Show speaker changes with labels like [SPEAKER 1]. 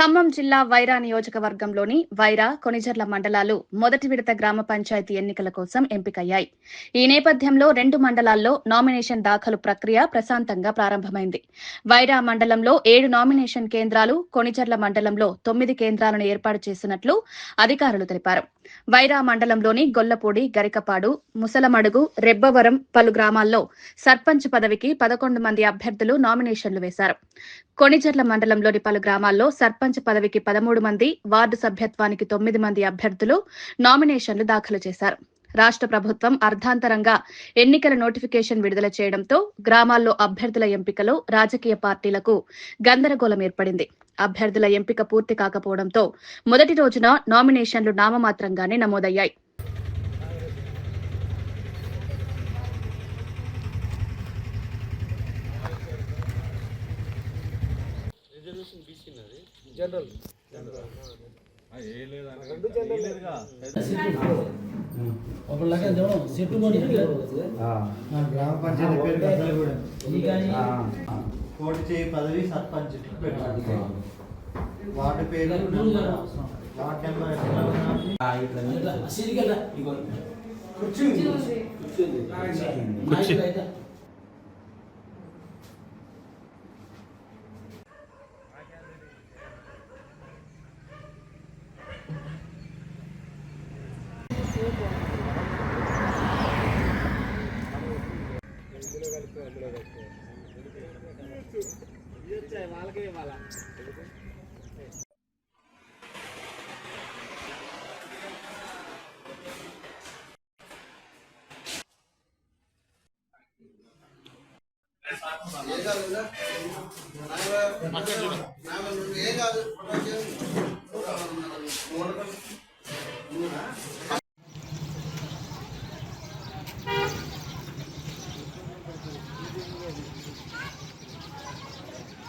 [SPEAKER 1] ఖమ్మం జిల్లా వైరా నియోజకవర్గంలోని వైరా కొనిజర్ల మండలాలు మొదటి విడత గ్రామ పంచాయతీ ఎన్నికల కోసం ఎంపికయ్యాయి. ఈ నేపథ్యంలో రెండు మండలాల్లో నామినేషన్ దాఖలు ప్రక్రియ ప్రశాంతంగా ప్రారంభమైంది. వైరా మండలంలో ఏడు నామినేషన్ కేంద్రాలు కొనిజర్ల మండలంలో తొమ్మిది కేంద్రాలను ఏర్పాటు చేసినట్లు అధికారులు తెలిపారు. వైరా మండలంలోని గొల్లపూడి గరికపాడు ముసలమడుగు రెబ్బవరం పలు గ్రామాల్లో సర్పంచ్ పదవికి పదకొండు మంది అభ్యర్థులు నామినేషన్లు వేశారు. కొణిజర్ల మండలంలోని పలు గ్రామాల్లో సర్పంచ్ పదవికి పదమూడు మంది వార్డు సభ్యత్వానికి తొమ్మిది మంది అభ్యర్థులు నామినేషన్లు దాఖలు చేశారు. రాష్ట్ర ప్రభుత్వం అర్ధాంతరంగా ఎన్నికల నోటిఫికేషన్ విడుదల చేయడంతో గ్రామాల్లో అభ్యర్థుల ఎంపికలో రాజకీయ పార్టీలకు గందరగోళం ఏర్పడింది. అభ్యర్థుల ఎంపిక పూర్తి కాకపోవడంతో మొదటి రోజున నామినేషన్లు నామమాత్రంగానే నమోదయ్యాయి.
[SPEAKER 2] జనరల్
[SPEAKER 3] జనరల్
[SPEAKER 4] గ్రామ పంచాయతీ పేరు
[SPEAKER 3] కానీ
[SPEAKER 4] ఆ, కోటి చేయి పదవి సర్పంచ్ పెట్టాలి. వార్డు పేరు వార్డు నెంబర్ ఎట్లా
[SPEAKER 3] సిరిగల ఇగో కుర్చీ కుర్చీ అయితే
[SPEAKER 5] ఏం కాదు